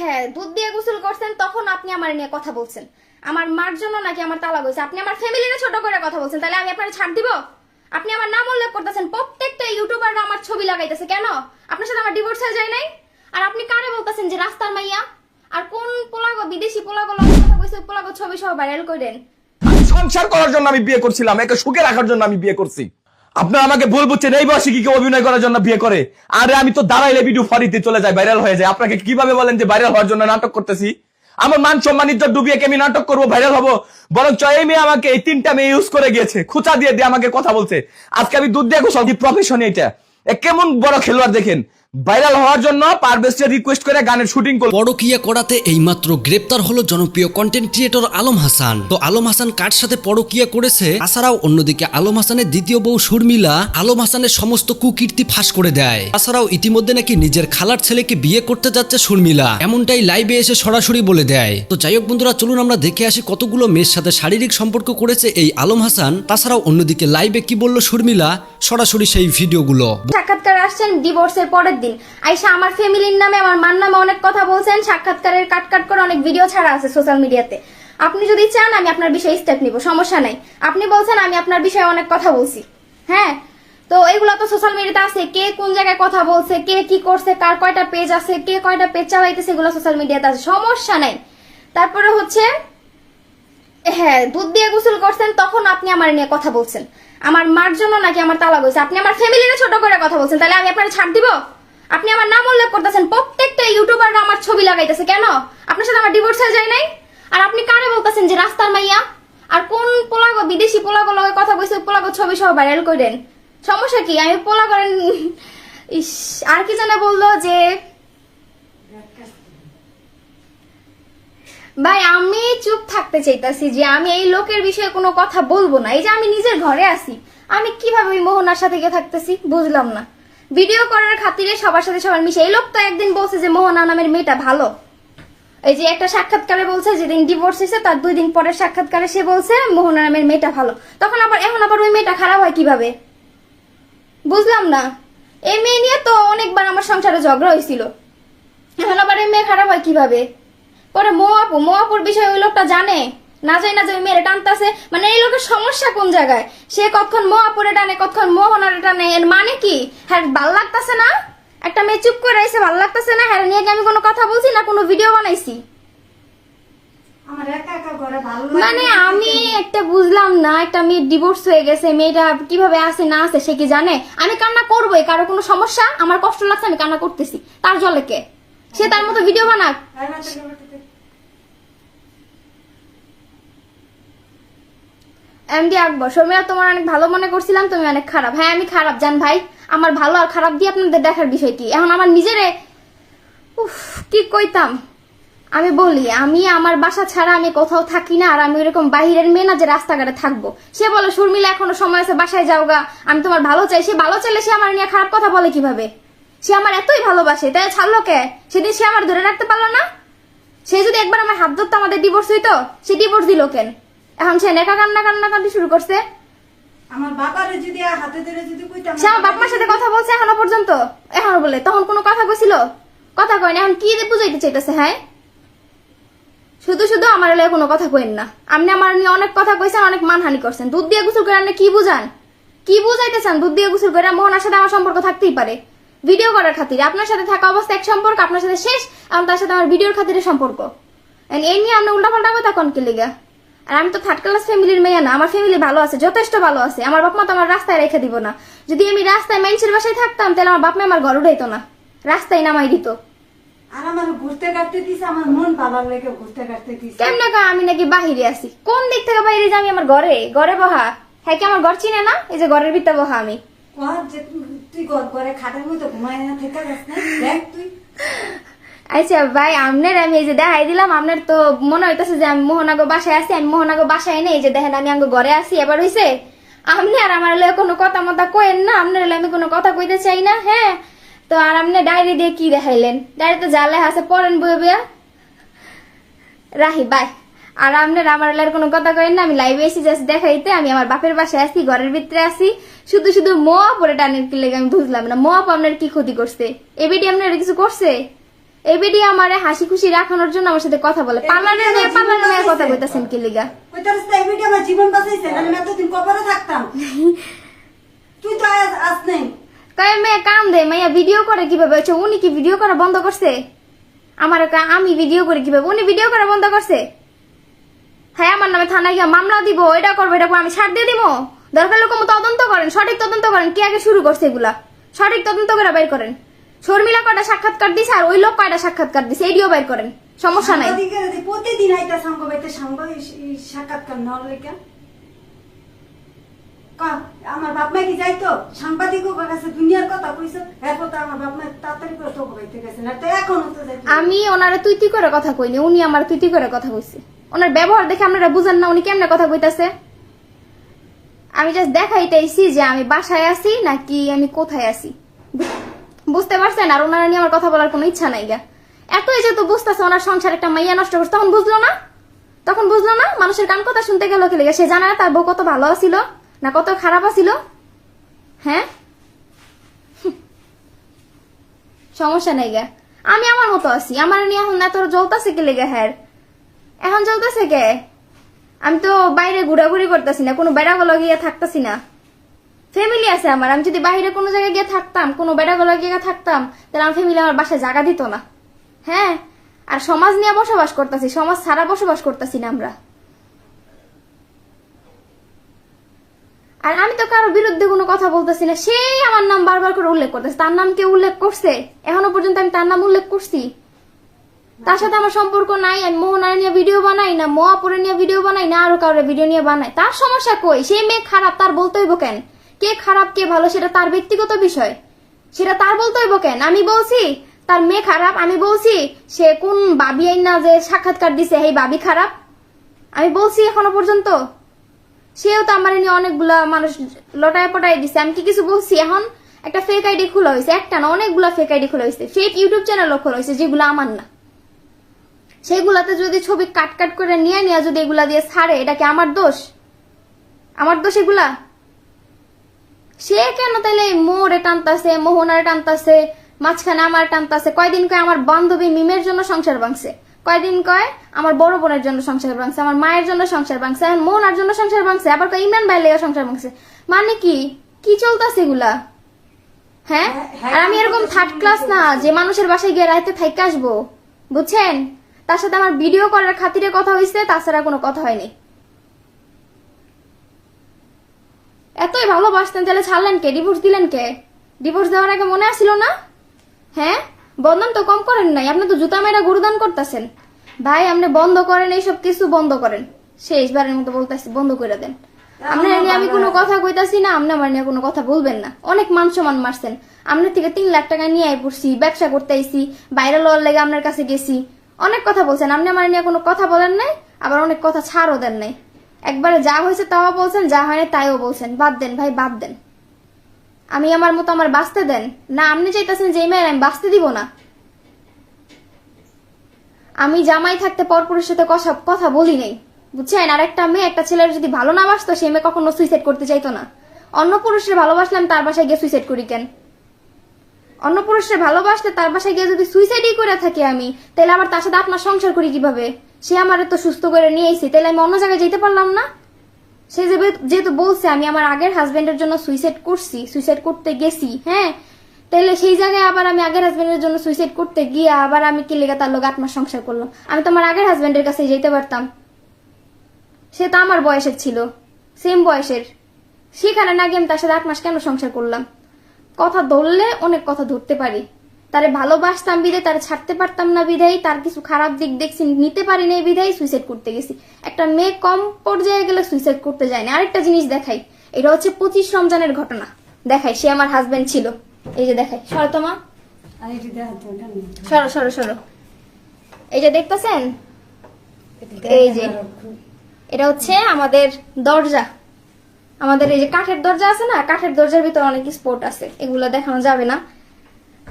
হ্যাঁ দুধ দিয়ে গোসল করছেন, তখন আপনি আমার নিয়ে কথা বলছেন। আমার মার জন্য নাকি আমার তালাক হয়েছে আপনি আমার ফ্যামিলিরে ছোট করে কথা বলছেন, তাহলে আমি আপনার ছাড় দিব? আপনি আমার নাম উল্লেখ করতেছেন, প্রত্যেকটা ইউটিউবাররা আমার ছবি লাগাইতেছে, কেন? আপনার সাথে আমার ডিভোর্স হয়ে যায় নাই? আর আপনি কারে বলতেছেন যে রাস্তার মাইয়া? আর কোন পোলাগো, বিদেশি পোলাগো লগে কথা কইছে পোলাগো ছবি সহ ভাইরাল করেন সংসার করার জন্য আমি বিয়ে করছিলাম, একে সুখে রাখার জন্য আমি বিয়ে করছি। আপনারা আমাকে ভুল বুঝছেন, এই বয়সে কি কেউ অভিনয় করার জন্য বিয়ে করে? আরে আমি তো দাঁড়াইলে ভিডিও ফারিতে চলে যায় ভাইরাল হয়ে যায়। আপনাকে কীভাবে বলেন যে ভাইরাল হওয়ার জন্য নাটক করতেছি? আমার মান সম্মানিত ডুবিয়ে আমি নাটক করব ভাইরাল হব? বরং এই মেয়ে আমাকে, এই তিনটা মেয়ে ইউজ করে গিয়েছে, খুচা দিয়ে দিয়ে আমাকে কথা বলছে। আজকে আমি দুধ দিয়ে ঘুষাল প্রফেশন এটা কেমন বড় খেলোয়াড় দেখেন। ভাইরাল হওয়ার জন্য পারবেস্টের রিকোয়েস্ট করে গানের শুটিং করব পরকিয়া করাতে এইমাত্র গ্রেপ্তার হলো জনপ্রিয় কন্টেন্ট ক্রিয়েটর আলম হাসান। তো আলম হাসান কার সাথে পরকিয়া করেছে? তাছাড়াও অন্যদিকে আলম হাসানের দ্বিতীয় বউ শর্মিলা আলম হাসানের সমস্ত কুকীর্তি ফাঁস করে দেয়। তাছাড়াও ইতিমধ্যে নাকি নিজের খালার ছেলেকে বিয়ে করতে যাচ্ছে শর্মিলা। এমনটাই লাইভে এসে সরাসরি বলে দেয়। তো যাই হোক বন্ধুরা চলুন আমরা দেখে আসি কতগুলো মেয়ের সাথে শারীরিক সম্পর্ক করেছে এই আলম হাসান। তাছাড়াও অন্যদিকে লাইভে কি বলল শর্মিলা? সরাসরি সেই ভিডিওগুলো সাক্ষাৎকার আসছেন ডিভোর্সের পরের দিন। আইসা আমার ফ্যামিলির নামে, আমার মার নামে অনেক কথা বলছেন। সাক্ষাৎকারের কাট কাট করে অনেক ভিডিও ছাড়া আছে সোশ্যাল মিডিয়াতে আপনি যদি চান, আমি আপনার বিষয়ে স্টেপ নিব, সমস্যা নাই। আপনি বলছেন, আমি আপনার বিষয়ে অনেক কথা বলছি। হ্যাঁ? তো এগুলো তো সোশ্যাল মিডিয়াতে আছে। কে কোন জায়গায় কথা বলছে, কে কি করছে, কার কয়টা পেজ আছে, কে কয়টা পেজ চালাইতেছে, এগুলো সোশ্যাল মিডিয়াতে আছে। সমস্যা নাই। তারপরে হচ্ছে হ্যাঁ দুধ দিয়ে গোসল করছেন, তখন আপনি আমার নিয়ে কথা বলছেন। আমার মার জন্য নাকি আমার তালা হয়েছে আপনি আমার ফ্যামিলিরে ছোট করে কথা বলছেন, তাহলে আমি আপনার ছাড় দিব? আপনি আমার নাম উল্লেখ করতেছেন, প্রত্যেকটা ইউটিউবাররা আমার ছবি লাগাইতেছে, কেন? আপনার সাথে আমার ডিভোর্স হয়ে যায় নাই? আর আপনি কারে বলতেছেন যে রাস্তার মাইয়া? আর কোন পোলাগো, বিদেশি পোলাগো লগে কথা কইছে পোলাগো ছবি সহ ভাইরাল করেন সমস্যা কি? আমি পোলা করেন ইস, আর কি জানে বলল যে ভাই, আমি চুপ থাকতে চাইতাছি যে আমি এই লোকের বিষয়ে কোনো কথা বলব না। এই যে আমি নিজের ঘরে আছি। আমি কীভাবে ওই মোহনার সাথে গিয়ে থাকতেছি? বুঝলাম না। ভিডিও করার খাতিরে সবার সাথে সবার মিশে। এই লোক তো একদিন বলছে যে মোহনা নামের মেয়েটা ভালো। এই যে একটা সাক্ষাৎকারে বলছে, যেদিন ডিভোর্স হয়েছে, তার দুই দিন পরের সাক্ষাৎকারে সে বলছে, মোহনা নামের মেয়েটা ভালো। তখন আবার, এখন আবার ওই মেয়েটা খারাপ হয় কীভাবে? বুঝলাম না। এই মেয়ে নিয়ে তো অনেকবার আমার সংসারে ঝগড়া হয়েছিল। এখন আবার এই মেয়ে খারাপ হয় কীভাবে? পরে মোয়াপু মোয়াপুর বিষয়ে ওই লোকটা জানে। না যায় না যে ওই মেয়ের টানতাছে। মানে এই লোকের সমস্যা কোন জায়গায়? সে কখন মোয়াপুরে টানে কখন মোহনারে টানে এর মানে কি? হ্যাঁ ভালো লাগতাছে না? একটা মেয়ে চুপ করে এসে ভালো লাগতাছে না? হ্যাঁ নিয়ে আমি কোনো কথা বলছি না কোনো ভিডিও বানাইছি? মানে আমি একটা বুঝলাম না একটা মেয়ে ডিভোর্স হয়ে গেছে মেয়েটা কীভাবে আছে না আছে সে কি জানে? আমি কান্না করবোই কারও কোনো সমস্যা? আমার কষ্ট লাগছে আমি কান্না করতেছি। তার জলে কে? সে তার মতো ভিডিও বানাক। এমডি আকবর শর্মিলা তোমার অনেক ভালো মনে করছিলাম, তুমি অনেক খারাপ। হ্যাঁ আমি খারাপ, জান ভাই। আমার ভালো আর খারাপ দিয়ে আপনাদের দেখার বিষয় কি? এখন আমার নিজেরে উফ, কি কইতাম? আমি বলি, আমি আমার বাসা ছাড়া আমি কোথাও থাকি না, আর আমি এরকম বাহিরের মেয়ে না যে রাস্তাঘাটে থাকব। সে বলে, শর্মিলা, এখনও সময় আছে, বাসায় যাও গা। আমি তোমার ভালো চাই। সে ভালো চাইলে সে আমার নিয়ে খারাপ কথা বলে কীভাবে? সে আমার এতই ভালোবাসে। তাই ছাড়লো কে? সেদিন সে আমার ধরে রাখতে পারল না? সে যদি একবার আমার হাত ধরতো আমাদের ডিভোর্স হইতো, সে ডিভোর্স দিল কেন? এখন সে নেকা কান্না কান্না কান্দি শুরু করছে। আমার বাবারে যদি হাতে ধরে যদি কইতাম সে আমার সাথে কথা বলছে এখনও পর্যন্ত। এখন বলে তখন কোনো কথা কইছিল? কথা কয় না এখন কি বুঝাইতে চাইতেছে হ্যাঁ? শুধু শুধু আমার কোনো কথা কইন না। আপনি আমার নিয়ে অনেক কথা কইছেন অনেক মানহানি করছেন। দুধ দিয়ে গোসল করে আপনি কি বুঝান? কি বুঝাইতে চান দুধ দিয়ে গোসল করে? মোহনার সাথে আমার সম্পর্ক থাকতেই পারে। ভিডিও করার খাতিরে। আপনার সাথে থাকা অবস্থা এক সম্পর্ক আপনার সাথে শেষ এবং তার সাথে আমার ভিডিওর খাতিরে সম্পর্ক। এই নিয়ে আপনি উল্টাপাল্টা কথা কোন কি লিগা? আর আমি তো থার্ড ক্লাস ফ্যামিলির মেয়ে না আমার ফ্যামিলি ভালো আছে যথেষ্ট ভালো আছে। আমার বাপ মা তো আমার রাস্তায় রেখে দিব না। যদি আমি রাস্তায় মানুষের বাসায় থাকতাম তাহলে আমার বাপ মা আমার ঘর উঠাইতো না। রাস্তায় নামাই দিত। আর আমার ঘুরতে কাটতে দিছে আমার মন ভালো লেগে ঘুরতে কাটতে দিছে। কেমনে কয় আমি নাকি বাহিরে আছি। কোন দিক থেকে বাইরে আমি আমার ঘরে? ঘরে বহা। হ্যাঁ কি আমার ঘর চিনে না? এই যে ঘরের ভিতরে বহা আমি। তুই ঘর খাটের মধ্যে ঘুমায় না থেকে দেখ তুই। আচ্ছা ভাই, আপনার আমি এই যে দেখাই দিলাম, আপনার তো মনে হইতেছে যে আমি মোহনাগো বাসায় আছি, আমি মোহনাগো বাসায় নেই যে দেখেন আমি আঙ্গো ঘরে আছি, এবার হইছে? আপনি আর আমার লগে কোনো কথা মতা কইেন না, আপনার আমি কোনো কথা কইতে চাই না হ্যাঁ? তো আর আপনি ডায়েরি দিয়ে কি দেখাইলেন? ডায়েরিতে যা লেখা আছে, পড়েন বই বইয়া। রাহি, বাই। আর আপনার আমার লাইর কোনো কথা কইেন না, আমি লাইভে এসে জাস্ট দেখাইতে, আমি আমার বাপের বাসায় আছি, ঘরের ভিতরে আছি। শুধু শুধু মোয়া পরে টানের কি লেগে আমি বুঝলাম না মোয়া আপনার কি ক্ষতি করছে? এ এবিডি আপনার কিছু করছে? এই ভিডিও আমারে হাসি খুশি রাখানোর জন্য আমার সাথে কথা বলে। পার্লারের মেয়ে পার্লারের মেয়ে কথা কইতাছেন কি লিগা? ওই তোর এই ভিডিও আমার জীবন বাঁচাইছে আমি এতদিন কবরে থাকতাম। তুই তো আস নেই। কয় মেয়ে কাম দে মাইয়া ভিডিও করে কীভাবে? আচ্ছা উনি কি ভিডিও করা বন্ধ করছে? আমার আমি ভিডিও করি কীভাবে? উনি ভিডিও করা বন্ধ করছে? হ্যাঁ আমার নামে থানায় গিয়ে মামলা দিব এটা করব এটা করব আমি ছাড় দিয়ে দিব? দরকার লোক তদন্ত করেন সঠিক তদন্ত করেন কে আগে শুরু করছে এগুলা? সঠিক তদন্ত করে বের করেন। শর্মিলা কয়টা সাক্ষাৎকার দিছে আর ওই লোক কয়টা সাক্ষাৎকার দিছে? এডিও বের করেন। সমস্যা নাই। প্রতিদিন আইতা বাইতে সাক্ষাৎকার নেওয়ার লেগে। আমার বাপ মা কি যাইতো? কাছে দুনিয়ার কথা কইছো এরপর তো আমার বাপ মা তাড়াতাড়ি করে বাইতে গেছে না তো এখনও তো আমি ওনারা তুই তুই করে কথা কইনি উনি আমার তুই তুই করে কথা কইছে। ওনার ব্যবহার দেখে আপনারা বুঝেন না উনি কেমনে কথা কইতাছে। আমি জাস্ট দেখাইতেছি যে আমি বাসায় আছি নাকি আমি কোথায় আছি। বুঝতে পারছেন? আর ওনারা নিয়ে আমার কথা বলার কোনো ইচ্ছা নাই গা। এতই যেহেতু বুঝতেছে ওনার সংসার একটা মাইয়া নষ্ট করছে, তখন বুঝলো না? তখন বুঝলো না? মানুষের কান কথা শুনতে গেল কি লেগে? সে জানে না তার বউ কত ভালো ছিল না কত খারাপ আছিল। হ্যাঁ? সমস্যা নেই গা। আমি আমার মতো আছি। আমার নিয়ে এখন এত জ্বলতাছে কে লেগে হ্যার? এখন জ্বলতেছে কে? আমি তো বাইরে ঘোরাঘুরি করতেছি না, কোনো বেড়াগুলো গিয়ে থাকতেছি না। ফ্যামিলি আছে আমার, আমি যদি বাইরে কোনো জায়গায় গিয়ে থাকতাম, কোনো বেড়াগুলো গিয়ে থাকতাম, তাহলে আমার ফ্যামিলি আমার বাসায় জায়গা দিত না। হ্যাঁ? আর সমাজ নিয়ে বসবাস করতেছি, সমাজ ছাড়া বসবাস করতেছি না আমরা। আর আমি তো কারোর বিরুদ্ধে কোনো কথা বলতেছি না, সেই আমার নাম বারবার করে উল্লেখ করতেছে। তার নাম কে উল্লেখ করছে? এখনও পর্যন্ত আমি তার নাম উল্লেখ করছি। তার সাথে আমার সম্পর্ক নাই, আমি মোহনার নিয়ে ভিডিও বানাই না মোয়াপুরে নিয়ে ভিডিও বানাই না, আরও কারোর ভিডিও নিয়ে বানাই। তার সমস্যা কই? সেই মেয়ে খারাপ, তার বলতে হইব কেন? কে খারাপ, কে ভালো, সেটা তার ব্যক্তিগত বিষয়। সেটা তার বলতে হইব কেন? আমি বলছি, তার মেয়ে খারাপ, আমি বলছি, সে কোন বাবি না যে সাক্ষাৎকার দিছে এই বাবি খারাপ? আমি বলছি এখনও পর্যন্ত। সেও তো আমার নিয়ে অনেকগুলা মানুষ লটায় পটায় দিছে। আমি কি কিছু বলছি এখন? একটা ফেক আইডি খোলা হয়েছে একটা না, অনেকগুলা ফেক আইডি খোলা হয়েছে ফেক ইউটিউব চ্যানেলও খোলা হয়েছে যেগুলো আমার না। সেগুলাতে যদি ছবি কাট কাট করে নিয়ে নিয়ে যদি এগুলা দিয়ে ছাড়ে, এটা কি আমার দোষ? আমার দোষ এগুলা? সে কেন তাহলে মোড়ে টানতাছে মোহনারে টানতাছে মাঝখানে আমার টানতাছে? কয়দিন কয় আমার বান্ধবী মিমের জন্য সংসার ভাঙছে? কয়দিন কয় আমার বড় বোনের জন্য সংসার ভাঙছে আমার মায়ের জন্য সংসার ভাঙছে এখন মোহনার জন্য সংসার ভাঙছে আবার কয় ইমরান ভাই লেগে সংসার ভাঙছে? মানে কি? কি চলতেছে এগুলা? হ্যাঁ? আর আমি এরকম থার্ড ক্লাস না যে মানুষের বাসায় গিয়ে রাইতে থাইকে আসব বুঝছেন? তার সাথে আমার ভিডিও করার খাতিরে কথা হয়েছে তাছাড়া কোনো কথা হয়নি। এতই ভালোবাসতেন তাহলে ছাড়লেন কে? ডিভোর্স দিলেন কে? ডিভোর্স দেওয়ার আগে মনে আসছিল না? হ্যাঁ? বন্ধন তো কম করেন নাই আপনি তো জুতা মেয়েরা গুরুদান করতেছেন। ভাই আপনি বন্ধ করেন এইসব কিছু বন্ধ করেন। শেষবারের মতো বলতেছি বন্ধ করে দেন। আপনার নিয়ে আমি কোনো কথা কইতাছি না আপনি আমার নিয়ে কোনো কথা বলবেন না। অনেক মান সম্মান মারছেন। আপনার থেকে তিন লাখ টাকা নিয়ে পড়ছি ব্যবসা করতে আইছি বাইরে লওয়ার লেগে আপনার কাছে গেছি। অনেক কথা বলছেন আপনি আমার নিয়ে কোনো কথা বলেন নাই আবার অনেক কথা ছাড়ও দেন নাই। একবারে যা হয়েছে তাও বলছেন, যা হয়নি তাইও বলছেন। বাদ দেন ভাই, বাদ দেন। আমি আমার মতো আমার বাঁচতে দেন? না, আপনি চাইতেছেন যে মেয়ের আমি বাঁচতে দিব না? আমি জামাই থাকতে পরপুরের সাথে কথা কথা বলি নাই। বুঝছেন? আর একটা মেয়ে, একটা ছেলের যদি ভালো না বাসতো সে মেয়ে কখনো সুইসাইড করতে চাইতো না। অন্য পুরুষের ভালোবাসলাম, তার বাসায় গিয়ে সুইসাইড করি কেন? অন্য পুরুষের ভালোবাসলে তার বাসায় গিয়ে যদি সুইসাইডই করে থাকি আমি, তাহলে আবার তার সাথে আপনার সংসার করি কীভাবে? সে আমার তো সুস্থ করে নিয়ে তাহলে আমি অন্য জায়গায় যেতে পারলাম না? সে যেহেতু- বলছে, আমি আমার আগের হাজবেন্ডের জন্য সুইসাইড করছি সুইসাইড করতে গেছি হ্যাঁ? তাহলে সেই জায়গায় আবার আমি আগের হাজবেন্ডের জন্য সুইসাইড করতে গিয়ে আবার আমি কি লেগে তার লোক আত্মার সংসার করলাম? আমি তো আমার আগের হাজবেন্ডের কাছে যেতে পারতাম। সে তো আমার বয়সের ছিল সেম বয়সের। সেখানে না গিয়ে আমি তার সাথে আট মাস কেন সংসার করলাম? কথা ধরলে অনেক কথা ধরতে পারি। তারে ভালোবাসতাম বিদায় তারে ছাড়তে পারতাম না বিদায় তার কিছু খারাপ দিক দেখছি নিতে পারি না বিদায় সুইসাইড করতে গেছি। একটা মেয়ে কম পর্যায়ে গেলে সুইসাইড করতে যায় না। আরেকটা জিনিস দেখাই এটা হচ্ছে পঁচিশ রমজানের ঘটনা। দেখাই সে আমার হাজবেন্ড ছিল। এই যে দেখাই সরো তোমা আর এটি দেখা তো এটা নেই। সরো সরো সরো। এই যে দেখতেছেন? এই যে। এটা হচ্ছে আমাদের দরজা। আমাদের এই যে কাঠের দরজা আছে না কাঠের দরজার ভিতরে অনেক স্পোর্ট আছে। এগুলো দেখানো যাবে না।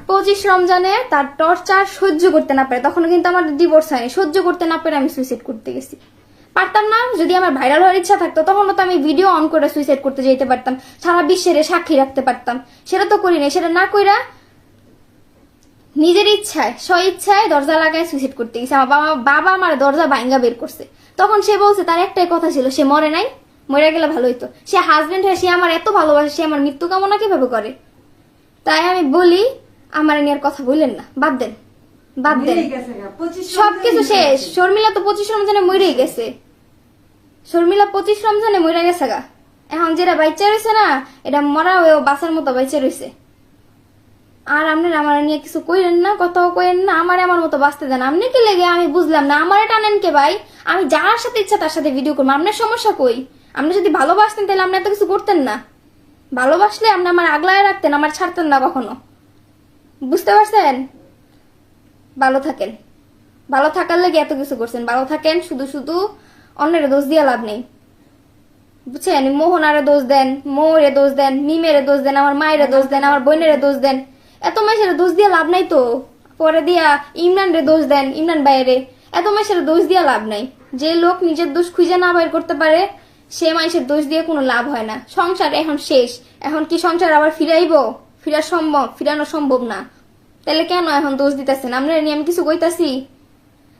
পঁচিশ রমজানে তার টর্চার সহ্য করতে না পারে। তখন কিন্তু আমার ডিভোর্স হয়নি। সহ্য করতে না পারে আমি সুইসাইড করতে গেছি। পারতাম না, যদি আমার ভাইরাল হওয়ার ইচ্ছা থাকতো তখন তো আমি ভিডিও অন করে সুইসাইড করতে যেতে পারতাম। সারা বিশ্বের সাক্ষী রাখতে পারতাম। সেটা তো করি নাই। সেটা না কইরা নিজের ইচ্ছায় স্ব ইচ্ছায় দরজা লাগায় সুইসাইড করতে গেছে। আমার বাবা বাবা আমার দরজা ভাঙ্গা বের করছে। তখন সে বলছে, তার একটাই কথা ছিল, সে মরে নাই, মরে গেলে ভালো হইতো। সে হাজবেন্ড হয়ে, সে আমার এত ভালোবাসে, সে আমার মৃত্যু কামনা কীভাবে করে? তাই আমি বলি আমার নিয়ে আর কথা বললেন না। বাদ দেন। বাদ দেন। মরেই গেছে গা, 25 সবকিছু শেষ। শর্মিলা তো পঁচিশ রমজানে মরেই গেছে। শর্মিলা পঁচিশ রমজানে মরে গেছে গা। এখন যেটা বাইচা রয়েছে না এটা মরা হয়ে বাসার মতো বাইচা রয়েছে আর আপনার আমার নিয়ে কিছু কইলেন না কথাও কইলেন না আমার আমার মতো বাঁচতে দেন। আপনি কি লেগে আমি বুঝলাম না আমার টানেন কে ভাই? আমি যার সাথে ইচ্ছা তার সাথে ভিডিও করব। আপনার সমস্যা কই? আপনি যদি ভালোবাসতেন তাহলে আপনি এত কিছু করতেন না। ভালোবাসলে আপনি আমার আগলায় রাখতেন আমার ছাড়তেন না কখনো। বুঝতে পারছেন? ভালো থাকেন। ভালো থাকার লাগে এত কিছু করছেন। ভালো থাকেন, শুধু শুধু অন্যের দোষ দিয়ে লাভ নেই। বুঝছেন? মোহনারে দোষ দেন মৌরে দোষ দেন, মিমেরে দোষ দেন, আমার মায়ের দোষ দেন, আমার বোনের দোষ দেন। এত মাসের দোষ দিয়ে লাভ নাই তো? পরে দিয়া ইমরান রে দোষ দেন, ইমরান বাইরে এত মাসের দোষ দিয়ে লাভ নাই। যে লোক নিজের দোষ খুঁজে না বের করতে পারে, সে মানুষের দোষ দিয়ে কোনো লাভ হয় না। সংসার এখন শেষ। এখন কি সংসার আবার ফিরাইবো? ফিরা সম্ভব, ফিরানো সম্ভব না। তাহলে কেন এখন দোষ দিতেছেন? আপনারা নিয়ে আমি কিছু কইতাছি?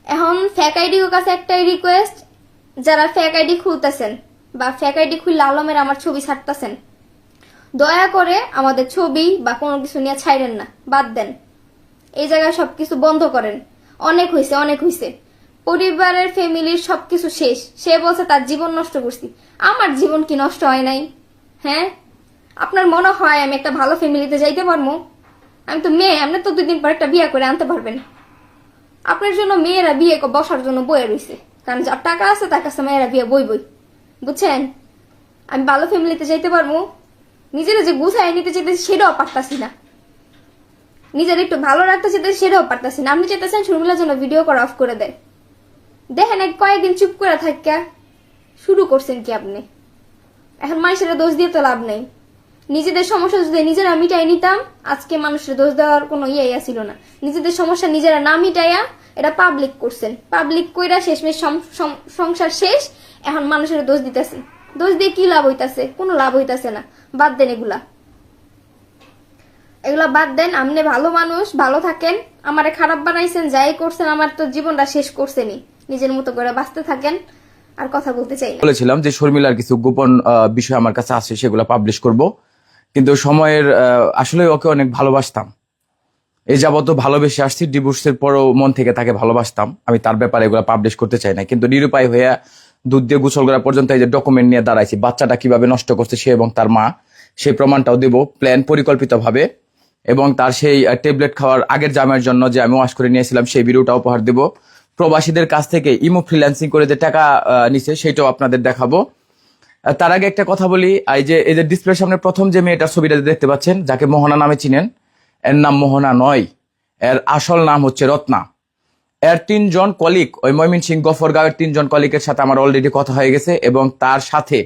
এখন ফ্যাক আইডির কাছে একটাই রিকোয়েস্ট যারা ফ্যাক আইডি খুলতেছেন বা ফ্যাক আইডি খুললে আলমের আমার ছবি ছাড়তেছেন, দয়া করে আমাদের ছবি বা কোনো কিছু নিয়ে ছাইরেন না, বাদ দেন। এই জায়গায় সবকিছু বন্ধ করেন। অনেক হয়েছে অনেক হয়েছে পরিবারের ফ্যামিলির সবকিছু শেষ। সে বলছে, তার জীবন নষ্ট করছি। আমার জীবন কি নষ্ট হয় নাই? হ্যাঁ? আপনার মনে হয় আমি একটা ভালো ফ্যামিলিতে যাইতে পারব? আমি তো মেয়ে, আপনি তো দুদিন পর একটা বিয়ে করে আনতে পারবেন। আপনার জন্য মেয়েরা বিয়ে বসার জন্য বয়ে রইছে। কারণ যার টাকা আছে, তার কাছে মেয়েরা বিয়ে বই বই। বুঝছেন? আমি ভালো ফ্যামিলিতে যাইতে পারব। নিজেরা যে গুছায় নিতে চাইতেছি, সেটাও পারতাছি না। নিজের একটু ভালো রাখতে চাইতেছি, সেটাও পারতাছি না। আপনি চাইতেছেন শর্মিলার জন্য ভিডিও করা অফ করে দেয় দেখেন এক কয়েকদিন চুপ করে থাকিয়া শুরু করছেন কি আপনি? এখন মানুষেরা দোষ দিয়ে তো লাভ নেই। নিজেদের সমস্যা যদি নিজেরা মিটাই নিতাম, আজকে মানুষের দোষ দেওয়ার কোনো ইয়ে ছিল না। নিজেদের সমস্যা নিজেরা না মিটাইয়া এটা পাবলিক করছেন। পাবলিক কইরা শেষমেশ সংসার শেষ, এখন মানুষের দোষ দিতেছে। দোষ দিয়ে কি লাভ হইতাছে? কোনো লাভ হইতাছে না। বাদ দেন এগুলা। এগুলা বাদ দেন আপনি ভালো মানুষ, ভালো থাকেন, আমারে খারাপ বানাইছেন, যাই করছেন, আমার তো জীবনটা শেষ করছেনই। নিজের মতো করে বাঁচতে থাকেন, আর কথা বলতে চাই বলেছিলাম যে শর্মিলার কিছু গোপন বিষয় আমার কাছে আছে, সেগুলো পাবলিশ করব। কিন্তু সময়ের আসলে ওকে অনেক ভালোবাসতাম। এই যাবত ভালোবেসে আসছি ডিভোর্সের পরও মন থেকে তাকে ভালোবাসতাম। আমি তার ব্যাপারে এগুলো পাবলিশ করতে চাই না, কিন্তু নিরুপায় হয়ে দুধ দিয়ে গোসল করা পর্যন্ত এই যে ডকুমেন্ট নিয়ে দাঁড়াইছি, বাচ্চাটা কীভাবে নষ্ট করছে সে এবং তার মা, সেই প্রমাণটাও দেব প্ল্যান পরিকল্পিতভাবে। এবং তার সেই ট্যাবলেট খাওয়ার আগের জামের জন্য যে আমি ওয়াশ করে নিয়েছিলাম, সেই ভিডিওটা উপহার দেব। প্রবাসীদের কাছ থেকে ইমো ফ্রিল্যান্সিং করে যে টাকা নিছে, সেটাও আপনাদের দেখাবো। তার আগে একটা কথা বলি, এই যে যে ডিসপ্লের সামনে প্রথম যে মেয়েটার ছবিটা দেখতে পাচ্ছেন, যাকে মোহনা নামে চিনেন, এর নাম মোহনা নয়, এর আসল নাম হচ্ছে রত্না। এর তিনজন কলিক ওই ময়মনসিং গফরগাঁওয়ের তিনজন কলিকের সাথে আমার অলরেডি কথা হয়ে গেছে, এবং তার সাথে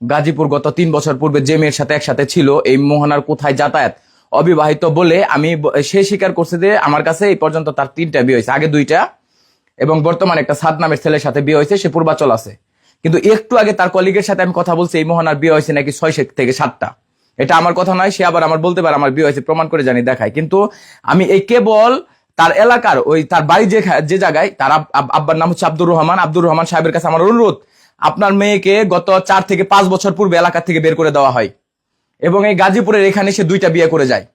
গাজীপুর গত তিন বছর পূর্বে যে মেয়ের সাথে একসাথে ছিল, এই মোহনার কোথায় যাতায়াত অবিবাহিত বলে আমি সে স্বীকার করছে যে আমার কাছে এই পর্যন্ত তার তিনটা বিয়ে হয়েছে, আগে দুইটা, এবং বর্তমানে একটা সাদ নামের ছেলের সাথে বিয়ে হয়েছে, সে পূর্বাচল আছে। কিন্তু একটু আগে তার কলিগের সাথে আমি কথা বলছি, এই মোহনার বিয়ে হয়েছে নাকি ছয় থেকে সাতটা। এটা আমার কথা নয়, সে আবার আমার বলতে পারে আমার বিয়ে হয়েছে, প্রমাণ করে জানি দেখায়। কিন্তু আমি এই কেবল তার এলাকার ওই তার বাড়ি যে যে জায়গায়, তার আব- আব- আব্বার নাম হচ্ছে আব্দুর রহমান। আব্দুর রহমান সাহেবের কাছে আমার অনুরোধ, আপনার মেয়েকে গত চার থেকে পাঁচ বছর পূর্বে এলাকা থেকে বের করে দেওয়া হয়। এবং এই গাজীপুরের এখানে সে দুইটা বিয়ে করে যায়।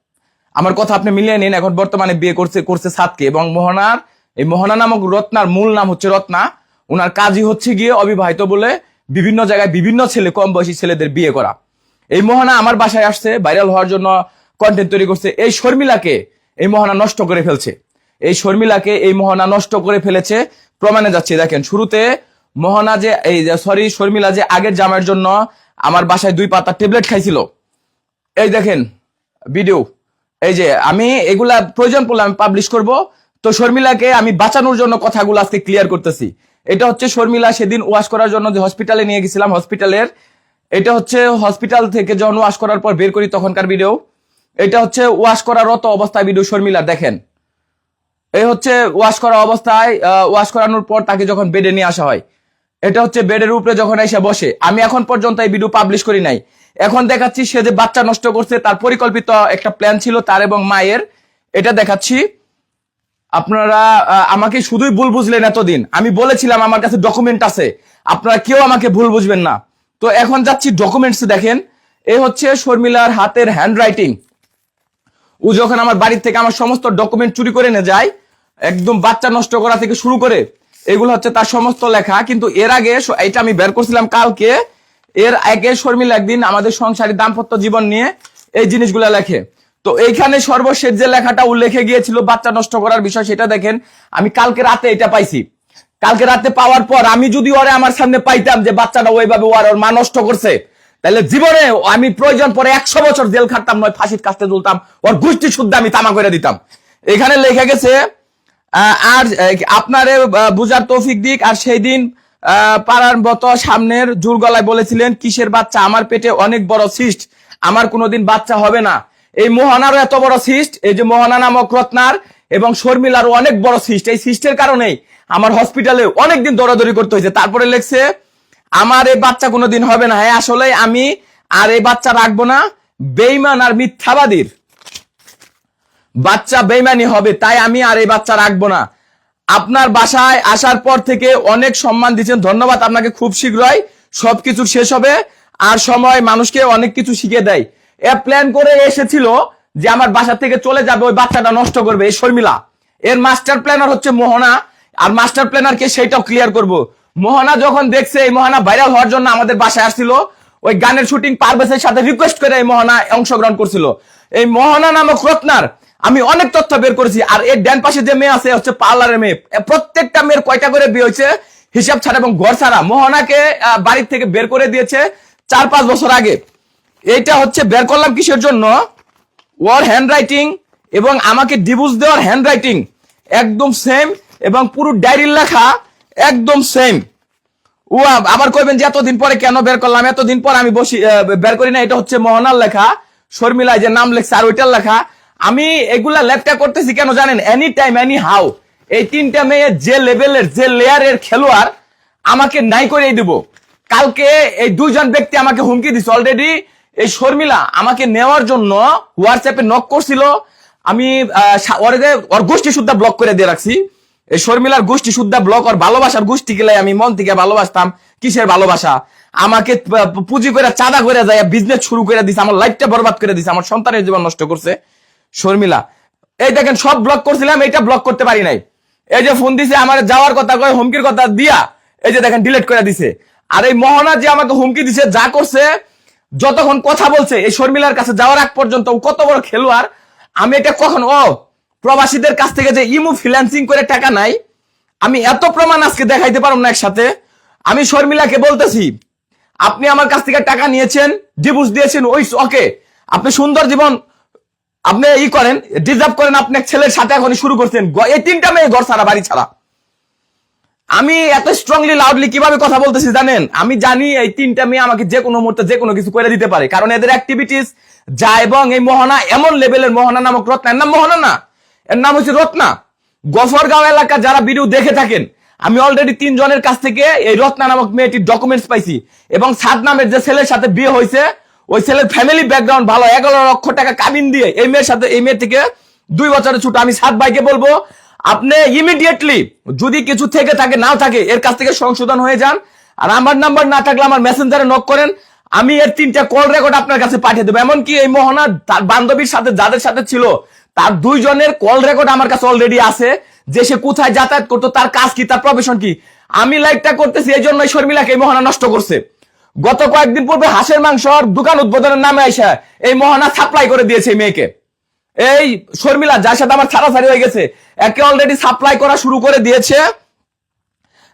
আমার কথা আপনি মিলিয়ে নিন, এখন বর্তমানে বিয়ে করছে করছে সাতকে। এবং মোহনার এই মোহনা নামক রত্নার মূল নাম হচ্ছে রত্না। ওনার কাজই হচ্ছে গিয়ে অবিবাহিত বলে বিভিন্ন জায়গায় বিভিন্ন ছেলে, কম বয়সী ছেলেদের বিয়ে করা। এই মোহনা আমার বাসায় আসছে ভাইরাল হওয়ার জন্য কন্টেন্ট তৈরি করছে। এই শর্মিলাকে এই মোহনা নষ্ট করে ফেলছে। এই শর্মিলাকে এই মোহনা নষ্ট করে ফেলেছে, প্রমাণে যাচ্ছে। দেখেন, শুরুতে মোহনা যে, এই সরি শর্মিলা যে আগের জামাইয়ের জন্য আমার বাসায় দুই পাতা ট্যাবলেট খাইছিল। এই দেখেন ভিডিও এই যে, আমি এগুলা প্রয়োজন পড়লে আমি পাবলিশ করব। তো শর্মিলাকে আমি বাঁচানোর জন্য কথাগুলো আজকে ক্লিয়ার করতেছি। এটা হচ্ছে শর্মিলা সেদিন ওয়াশ করার জন্য যে হসপিটালে নিয়ে গেছিলাম হসপিটালের এটা হচ্ছে হসপিটাল থেকে যখন ওয়াশ করার পর বের করি তখনকার ভিডিও এটা হচ্ছে ওয়াশ করার অত অবস্থায় ভিডিও শর্মিলার দেখেন। এই হচ্ছে ওয়াশ করা অবস্থায় ওয়াশ করানোর পর তাকে যখন বেডে নিয়ে আসা হয়। এটা হচ্ছে বেডের উপরে যখন এসে বসে। আমি এখন পর্যন্ত এই ভিডিও পাবলিশ করি নাই। এখন দেখাচ্ছি সে যে বাচ্চা নষ্ট করছে, তার পরিকল্পিত একটা প্ল্যান ছিল তার এবং মায়ের। এটা দেখাচ্ছি। আপনারা আমাকে শুধুই ভুল বুঝলেন এতদিন। আমি বলেছিলাম আমার কাছে ডকুমেন্ট আছে। আপনারা কেউ আমাকে ভুল বুঝবেন না। তো এখন যাচ্ছি ডকুমেন্টস দেখেন। এ হচ্ছে শর্মিলার হাতের হ্যান্ডরাইটিং ও যখন আমার বাড়ি থেকে আমার সমস্ত ডকুমেন্ট চুরি করে নিয়ে যায়, একদম বাচ্চা নষ্ট করা থেকে শুরু করে, এগুলো হচ্ছে তার সমস্ত লেখা। কিন্তু এর আগে এটা আমি বের করছিলাম কালকে। এর আগে শর্মিলা একদিন আমাদের সংসারী দাম্পত্য জীবন নিয়ে এই জিনিসগুলো লেখে। তো এইখানে সর্বশেষ যে লেখাটা উল্লেখে গিয়েছিল বাচ্চা নষ্ট করার বিষয়, সেটা দেখেন, আমি কালকে রাতে এটা পাইছি। কালকে রাতে পাওয়ার পর আমি যদি ওরে আমার সামনে পাইতাম যে বাচ্চাটা ওইভাবে ওর ওর মা নষ্ট করছে, তাহলে জীবনে আমি প্রয়োজন পরে একশো বছর জেল খাটতাম, নয় ফাঁসির কাছতে তুলতাম ওর গোষ্ঠী শুদ্ধ আমি তামা করে দিতাম। এখানে লেখা গেছে আর আপনারে বুঝার তৌফিক দিক, আর সেই দিন পাড়ার মতো সামনের জোর গলায় বলেছিলেন, কিসের বাচ্চা? আমার পেটে অনেক বড় সিস্ট আমার কোনোদিন বাচ্চা হবে না। এই মোহনারও এত বড় সিস্ট, এই যে মোহনা নামক রত্নার, এবং শর্মিলারও অনেক বড় সিস্ট। এই সিস্টের কারণেই আমার হসপিটালে অনেকদিন দৌড়াদৌড়ি করতে হয়েছে। তারপরে লেখছে, আমার এই বাচ্চা কোনোদিন হবে না। হ্যাঁ আসলে আমি আর এই বাচ্চা রাখব না, বেইমান আর মিথ্যাবাদীর। বাচ্চা বেইমানি হবে, তাই আমি আর এই বাচ্চা রাখব না। আপনার বাসায় আসার পর থেকে অনেক সম্মান দিচ্ছেন। ধন্যবাদ, আপনাকে খুব শীঘ্রই সবকিছু শেষ হবে। আর সময় মানুষকে অনেক কিছু শিখে দেয়। এ প্ল্যান করে এসেছিল যে আমার বাসা থেকে চলে যাবে, ওই বাচ্চাটা নষ্ট করবে, এই শর্মিলা। এর মাস্টার প্ল্যানার হচ্ছে মোহনা, আর মাস্টার প্ল্যানারকে সেইটাও ক্লিয়ার করব। মোহনা যখন দেখছে, এই মোহনা ভাইরাল হওয়ার জন্য আমাদের বাসায় আসছিল, ওই গানের শুটিং পারভেজের সাথে রিকোয়েস্ট করে এই মোহনা অংশগ্রহণ করছিল। এই মোহনা নামক রত্নার আমি অনেক তথ্য বের করেছি, আর এর ডান পাশে যে মেয়ে আছে হচ্ছে পার্লারের মেয়ে। প্রত্যেকটা মেয়ের কয়টা করে বিয়ে হয়েছে, হিসাব ছাড়া এবং ঘর ছাড়া। মোহনাকে বাড়ির থেকে বের করে দিয়েছে চার পাঁচ বছর আগে। এইটা হচ্ছে বের করলাম কিসের জন্য? ওর হ্যান্ড রাইটিং এবং আমাকে ডিভোর্স দেওয়ার হ্যান্ড রাইটিং একদম সেম এবং পুরো ডায়েরির লেখা একদম সেম ও আবার কইবেন যে এতদিন পরে কেন বের করলাম? এতদিন পর আমি বসি বের করি না, এটা হচ্ছে মোহনার লেখা। শর্মিলা যে নাম লেখছে আর ওইটার লেখা। আমি এগুলা লেখটা করতেছি কেন জানেন? এনি টাইম এনি হাউ এই তিনটা মেয়ে যে লেভেলের, যে লেয়ারের খেলোয়াড় আমাকে নাই করে দিব। কালকে এই দুইজন ব্যক্তি আমাকে হুমকি দিছে। অলরেডি এই শর্মিলা আমাকে নেওয়ার জন্য হোয়াটসঅ্যাপে নক করছিল। আমি ওরে গোষ্ঠী সুদ্ধা ব্লক করে দিয়ে রাখছি। এই শর্মিলার গোষ্ঠী সুদ্ধা ব্লক ওর ভালোবাসার গোষ্ঠী গেলে আমি মন থেকে ভালোবাসতাম। কিসের ভালোবাসা? আমাকে পুঁজি করে চাঁদা করে যায় বিজনেস শুরু করে দিছে, আমার লাইফটা বরবাদ করে দিছে, আমার সন্তানের জীবন নষ্ট করছে। শর্মিলা, এই দেখেন, সব ব্লক করছিলাম, এইটা ব্লক করতে পারি নাই। এই যে ফোন দিছে, আমার যাওয়ার কথা কয়, হুমকির কথা দিয়া, এই যে দেখেন ডিলিট করে দিছে। আর এই মোহনা যে আমাকে হুমকি দিছে, যা করছে যতক্ষণ কথা বলছে, এই শর্মিলার কাছে যাওয়ার আগ পর্যন্ত কত বড় খেলোয়াড়, আমি এটা কখন, ও, প্রবাসীদের কাছ থেকে যে ইমু ফিন্যান্সিং করে টাকা নাই, আমি এত প্রমাণ আজকে দেখাইতে পারব না একসাথে। আমি শর্মিলাকে বলতেছি, আপনি আমার কাছ থেকে টাকা নিয়েছেন ডিভোর্স দিয়েছেন, ওই, ওকে, আপনি সুন্দর জীবন, আপনি ই করেন ডিজার্ভ করেন, আপনি ছেলের সাথে এখনই শুরু করছেন। এই তিনটা মেয়ে ঘর ছাড়া, বাড়ি ছাড়া। আমি এত স্ট্রংলি লাউডলি কীভাবে কথা বলতেছি জানেন? আমি জানি এই তিনটা মেয়ে আমাকে যে কোনো মুহূর্তে যে কোনো কিছু করে দিতে পারে। কারণ এদের অ্যাক্টিভিটিস যা এবং এই মোহনা এমন লেভেলের মোহনা নামক রত্না। এর নাম মোহনা না। এর নাম হচ্ছে রত্না। গফরগাঁও এলাকা যারা ভিডিও দেখে থাকেন, আমি অলরেডি তিনজনের কাছ থেকে এই রত্না নামক মেয়েটির ডকুমেন্টস পাইছি। এবং সাদ নামের যে ছেলের সাথে বিয়ে হয়েছে, ওই ছেলের ফ্যামিলি ব্যাকগ্রাউন্ড ভালো। এগারো লক্ষ টাকা কাবিন দিয়ে এই মেয়ের সাথে, এই মেয়ে থেকে দুই বছরের ছোট। আমি সাত ভাইকে বলব আপনি ইমিডিয়েটলি যদি কিছু থেকে থাকে, নাও থাকে, এর কাছ থেকে সংশোধন হয়ে যান। আর আমার নাম্বার না থাকলে আমার মেসেঞ্জারে নক করেন। আমি এর তিনটা কল রেকর্ড আপনার কাছে পাঠিয়ে দেবো। এমনকি এই মোহনা তার বান্ধবীর সাথে, যাদের সাথে ছিল, তার দুইজনের কল রেকর্ড আমার কাছে অলরেডি আছে। যে সে কোথায় যাতায়াত করতো, তার কাজ কি, তার প্রফেশন কি। আমি লাইভটা করতেছি এই জন্য শর্মিলাকে এই মোহনা নষ্ট করছে। গত কয়েকদিন পূর্বে হাঁসের মাংসর দোকান উদ্বোধনের নামে আইসা এই মোহনা সাপ্লাই করে দিয়েছে মেয়েকে। এই শর্মিলা, যার সাথে আমার ছাড়াছাড়ি হয়ে গেছে, একে অলরেডি সাপ্লাই করা শুরু করে দিয়েছে।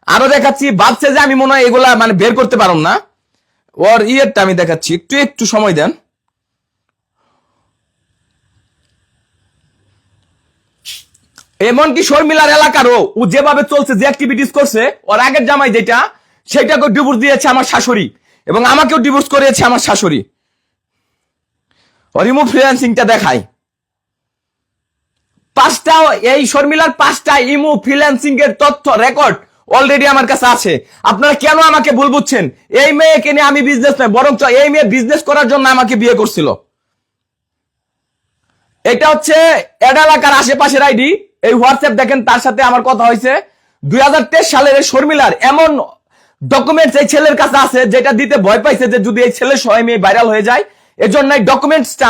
আরও দেখাচ্ছি, ভাবছে যে আমি মনে হয় এগুলা মানে বের করতে পারম না। ওর ইয়েরটা আমি দেখাচ্ছি, একটু একটু সময় দেন। এমনকি শর্মিলার এলাকারও ও যেভাবে চলছে, যে অ্যাক্টিভিটিস করছে, ওর আগের জামাই যেটা সেটাকে ডিভোর্স দিয়েছে আমার শাশুড়ি, এবং আমাকেও ডিভোর্স করেছে আমার শাশুড়ি। ইমো ফ্রিল্যান্সিংটা দেখায়। পাঁচটা এই শর্মিলার পাঁচটা ইমো ফ্রিল্যান্সিং এর তথ্য রেকর্ড অলরেডি আমার কাছে আছে। আপনারা কেন আমাকে ভুল বুঝছেন? এই মেয়েকে নিয়ে আমি বিজনেস নয় বরং এই মেয়ে বিজনেস করার জন্য আমাকে বিয়ে করছিল। এটা হচ্ছে এড এলাকার আশেপাশের আইডি। এই হোয়াটসঅ্যাপ দেখেন, তার সাথে আমার কথা হয়েছে। দুই হাজার তেইশ সালের এই শর্মিলার এমন ডকুমেন্টস এই ছেলের কাছে আছে, যেটা দিতে ভয় পাইছে যে যদি এই ছেলের সবাই মেয়ে ভাইরাল হয়ে যায় এজন্য এই ডকুমেন্টসটা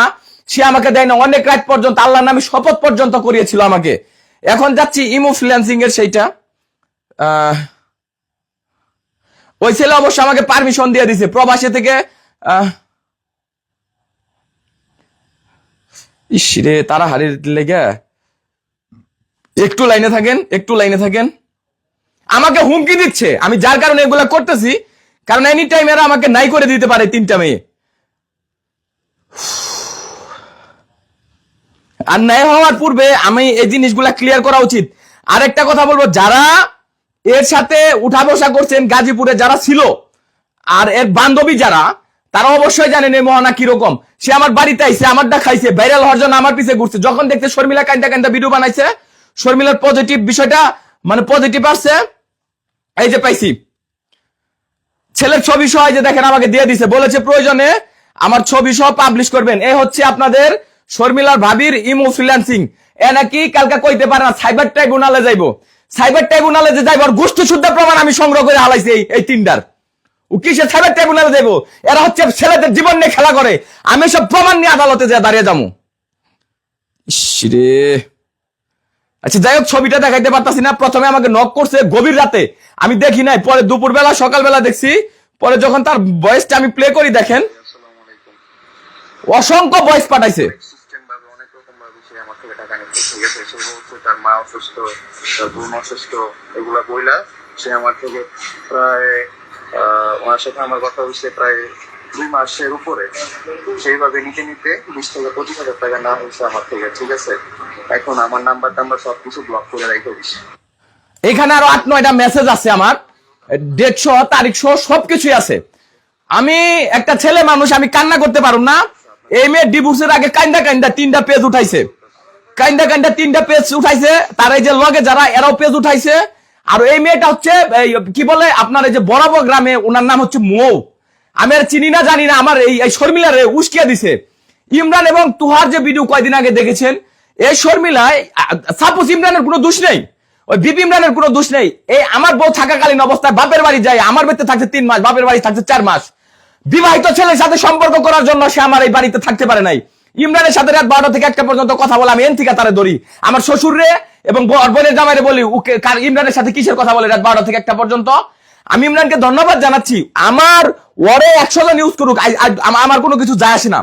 সে আমাকে দেয় না। অনেক রাত পর্যন্ত আল্লাহর নামে শপথ পর্যন্ত করিয়েছিল আমাকে। এখন যাচ্ছি ইমো ফ্রিল্যান্সিং এর সেইটা। ওই ছেলে অবশ্য আমাকে পারমিশন দিয়ে দিছে। প্রবাসী থেকে আহ, ইস রে তারা হারিয়ে লেগে। একটু লাইনে থাকেন একটু লাইনে থাকেন। আমাকে হুমকি দিচ্ছে। আমি যার কারণে এগুলা করতেছি কারণ এনি টাইম এরা আমাকে নাই করে দিতে পারে তিনটা মেয়ে। আর ন্যায় হওয়ার পূর্বে আমি এই জিনিসগুলা ক্লিয়ার করা উচিত। আরেকটা কথা বলব, যারা এর সাথে উঠা বসা করছেন গাজীপুরে যারা ছিল, আর এর বান্ধবী যারা, তারা অবশ্যই জানেন এই মহানা কীরকম। সে আমার বাড়িতে আইছে, আমারটা খাইছে ভাইরাল হওয়ার জন্য আমার পিছে ঘুরছে। যখন দেখতে শর্মিলা কান্দা কান্দা ভিডিও বানাইছে, শর্মিলার পজিটিভ বিষয়টা মানে পজিটিভ আসছে, এই যে পাইছি। ছেলের ছবি সহ যে দেখেন, আমাকে দিয়ে দিছে। বলেছে প্রয়োজনে আমার ছবি সহ পাবলিশ করবেন। এ হচ্ছে আপনাদের শর্মিলার ভাবির ইমো ফ্রিল্যান্সিং এ নাকি কালকে কইতে পারে না সাইবার ট্রাইব্যুনালে যাইবো। সাইবার ট্রাইব্যুনালে যে যাইবো আর গোষ্ঠী শুদ্ধ প্রমাণ আমি সংগ্রহ করে হালাইছি এই তিনটার ও কিসে সাইবার ট্রাইব্যুনালে যাইবো? এরা হচ্ছে ছেলেদের জীবন নিয়ে খেলা করে। আমি সব প্রমাণ নিয়ে আদালতে যা দাঁড়িয়ে যাব। রে আচ্ছা যাই হোক ছবিটা দেখাইতে পারতাছি না। প্রথমে আমাকে নক করছে গভীর রাতে। আমি দেখি নাই। পরে দুপুরবেলা সকালবেলা দেখছি। পরে যখন তার ভয়েসটা আমি প্লে করি দেখেন। অসংখ্য ভয়েস পাঠাইছে। মাসের উপরে। সেইভাবে নিতে নিতে বিশ থেকে পঁচিশ হাজার টাকা না হয়েছে আমার থেকে, ঠিক আছে? এখন আমার নাম্বার টাম্বার সবকিছু ব্লক করে রেখে দিচ্ছে এখানে আরও আট, নয়টা মেসেজ আছে আমার। ডেট সহ তারিখ সহ সবকিছুই আছে। আমি একটা ছেলে মানুষ, আমি কান্না করতে পারুম না। এই মেয়ে ডিভোর্সের আগে কান্দা কান্দা তিনটা পেজ উঠাইছে। কান্দা কান্দা তিনটা পেজ উঠাইছে। তার এই যে লগে যারা এরাও পেজ উঠাইছে, আর এই মেয়েটা হচ্ছে কি বলে, আপনার এই যে বরাবর গ্রামে ওনার নাম হচ্ছে মৌ। আমি আর চিনি না, জানি না, আমার এই শর্মিলারে উস্কিয়ে দিছে। ইমরান এবং তুহার যে ভিডিও কয়দিন আগে দেখেছেন, এই শর্মিলায় সাপোজ ইমরানের কোনো দোষ নেই, ওই বিপি ইমরানের কোনো দোষ নেই, এই আমার বউ থাকাকালীন অবস্থায় বাপের বাড়ি যায়, আমার বাড়িতে থাকছে তিন মাস, বাপের বাড়ি থাকছে চার মাস। বিবাহিত ছেলের সাথে সম্পর্ক করার জন্য সে আমার এই বাড়িতে থাকতে পারে নাই। ইমরানের সাথে রাত বারোটা থেকে একটা পর্যন্ত কথা বলে আমি এন থেকে তারে ধরি। আমার শ্বশুর রে এবং বোনের জামাইরে বলি ইমরানের সাথে কিসের কথা বলে রাত বারোটা থেকে একটা পর্যন্ত? আমি ইমরানকে ধন্যবাদ জানাচ্ছি। আমার ওরে একশো জন ইউজ করুক আমার কোনো কিছু যায় আসে না।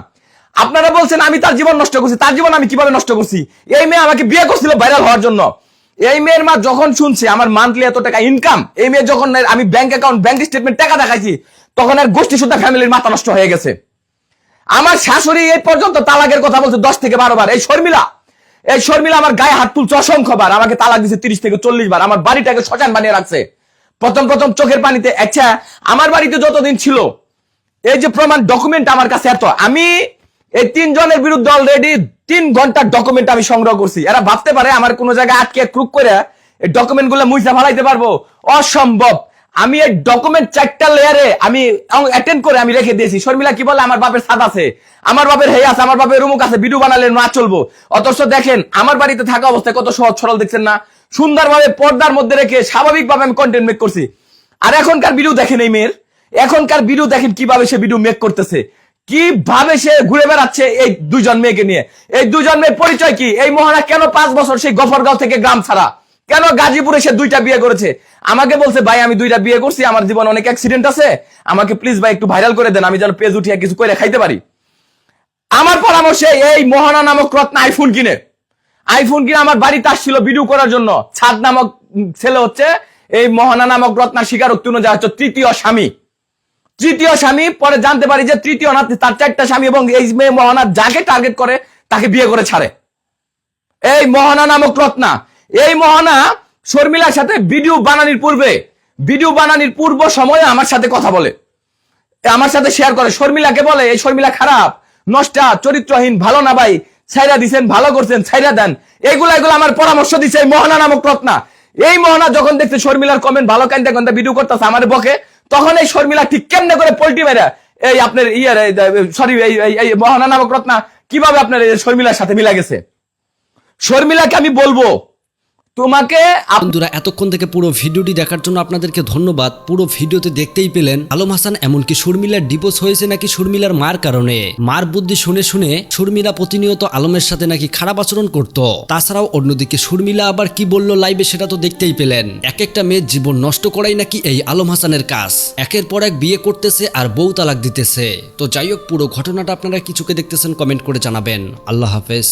আপনারা বলছেন, আমি তার জীবন নষ্ট করছি, তার জীবন আমি কীভাবে নষ্ট করছি? এই মেয়ে আমাকে বিয়ে করছিল ভাইরাল হওয়ার জন্য। এই মেয়ের মা যখন শুনছে আমার মান্থলি এত টাকা ইনকাম এই মেয়ে যখন আমি ব্যাংক অ্যাকাউন্ট ব্যাংক স্টেটমেন্ট টাকা দেখাইছি, তখন আর গোষ্ঠী সুদ্ধা ফ্যামিলির মাথা নষ্ট হয়ে গেছে। আমার শাশুড়ি এই পর্যন্ত তালাকের কথা বলছে দশ থেকে বারো বার। এই শর্মিলা এই শর্মিলা আমার গায়ে হাত তুলছে অসংখ্য বার। আমাকে তালাক দিচ্ছে তিরিশ থেকে চল্লিশ বার। আমার বাড়িটাকে শ্মশান বানিয়ে রাখছে। প্রথম প্রথম চোখের পানিতে আচ্ছা আমার বাড়িতে যতদিন ছিল, এই যে প্রমাণ ডকুমেন্ট আমার কাছে এত। আমি এই তিনজনের বিরুদ্ধে অলরেডি তিন ঘণ্টার ডকুমেন্ট আমি সংগ্রহ করছি। এরা ভাবতে পারে আমার কোনো জায়গায় আটকে ক্রুক করে এই ডকুমেন্টগুলো মুইসা ফালাইতে পারব। অসম্ভব। আমি এই ডকুমেন্ট চারটা লেয়ারে আমি অ্যাটেন্ড করে আমি রেখে দিয়েছি। শর্মিলা কি বলে? আমার বাপের সাদ আছে। আমার বাপের হে আছে, আমার বাপের রুমুক আছে, ভিডিও বানালে না চলবো। অথচ দেখেন, আমার বাড়িতে থাকা অবস্থায় কত সহজ সরল দেখছেন না? সুন্দরভাবে পর্দার মধ্যে রেখে স্বাভাবিকভাবে আমি কন্টেন্ট মেক করছি। আর এখনকার ভিডিও দেখেন এই মেয়ের। এখনকার ভিডিও দেখেন কীভাবে সে ভিডিও মেক করতেছে। কীভাবে সে ঘুরে বেড়াচ্ছে এই দুইজন মেয়েকে নিয়ে। এই দুইজন মেয়ের পরিচয় কি? এই মহানা কেন পাঁচ বছর সেই গফরগাঁও থেকে গ্রাম ছাড়া? কেন গাজীপুরে সে দুইটা বিয়ে করেছে? আমাকে বলছে, ভাই, আমি দুইটা বিয়ে করছি, আমার জীবনে অনেক অ্যাক্সিডেন্ট আছে। আমাকে প্লিজ ভাই একটু ভাইরাল করে দেন, আমি যেন পেজ উঠিয়ে কিছু করে খাইতে পারি। আমার পরামর্শে এই মহানা নামক রত্ন আইফোন কিনে। আইফোন কিনে আমার বাড়িতে আসছিল ভিডিও করার জন্য। ছাদ নামক ছেলে হচ্ছে এই মহানা নামক রত্নার স্বীকারোক্তি অনুযায়ী হচ্ছে তৃতীয় স্বামী। তৃতীয় স্বামী, পরে জানতে পারি যে তৃতীয় না তার চারটা স্বামী এবং এই মেয়ে মহানা যাকে টার্গেট করে তাকে বিয়ে করে ছাড়ে। এই মহানা নামক রত্না এই মহানা শর্মিলার সাথে ভিডিও বানানির পূর্বে, ভিডিও বানানির পূর্ব সময়ে আমার সাথে কথা বলে। আমার সাথে শেয়ার করে। শর্মিলাকে বলে, এই শর্মিলা খারাপ, নষ্টা, চরিত্রহীন, ভালো না ভাই ছাইরা দিছেন, ভালো করছেন ছাইরা দেন। এগুলা, এগুলো আমার পরামর্শ দিচ্ছে এই মহানা নামক রত্না। এই মহানা যখন দেখছে শর্মিলার কমেন্ট ভালো কান্দা কান্দা ভিডিও করতেছে আমার বকে, তখন এই শর্মিলা ঠিক কেমনে করে পোল্টি মেরা এই আপনার ইয়ার সরি এই মহানা নামক রত্না কীভাবে আপনার শর্মিলার সাথে মিলা গেছে? শর্মিলাকে আমি বলব তোমাকে বন্ধুরা, এতক্ষণ থেকে পুরো ভিডিওটি দেখার জন্য আপনাদেরকে ধন্যবাদ। পুরো ভিডিওতে দেখতেই পেলেন, আলম হাসান এমনকি শর্মিলার ডিভোর্স হয়েছে নাকি শর্মিলার মার কারণে। মার বুদ্ধি শুনে শুনে শর্মিলা প্রতিনিয়ত আলমের সাথে নাকি খারাপ আচরণ করত। তাছাড়াও অন্যদিকে শর্মিলা আবার কি বলল লাইভে সেটা তো দেখতেই পেলেন। এক একটা মেয়ের জীবন নষ্ট করাই নাকি এই আলম হাসানের কাজ। একের পর এক বিয়ে করতেছে আর বউ তালাক দিতেছে। তো যাই হোক, পুরো ঘটনাটা আপনারা কিছুকে দেখতেছেন কমেন্ট করে জানাবেন। আল্লাহ হাফেজ।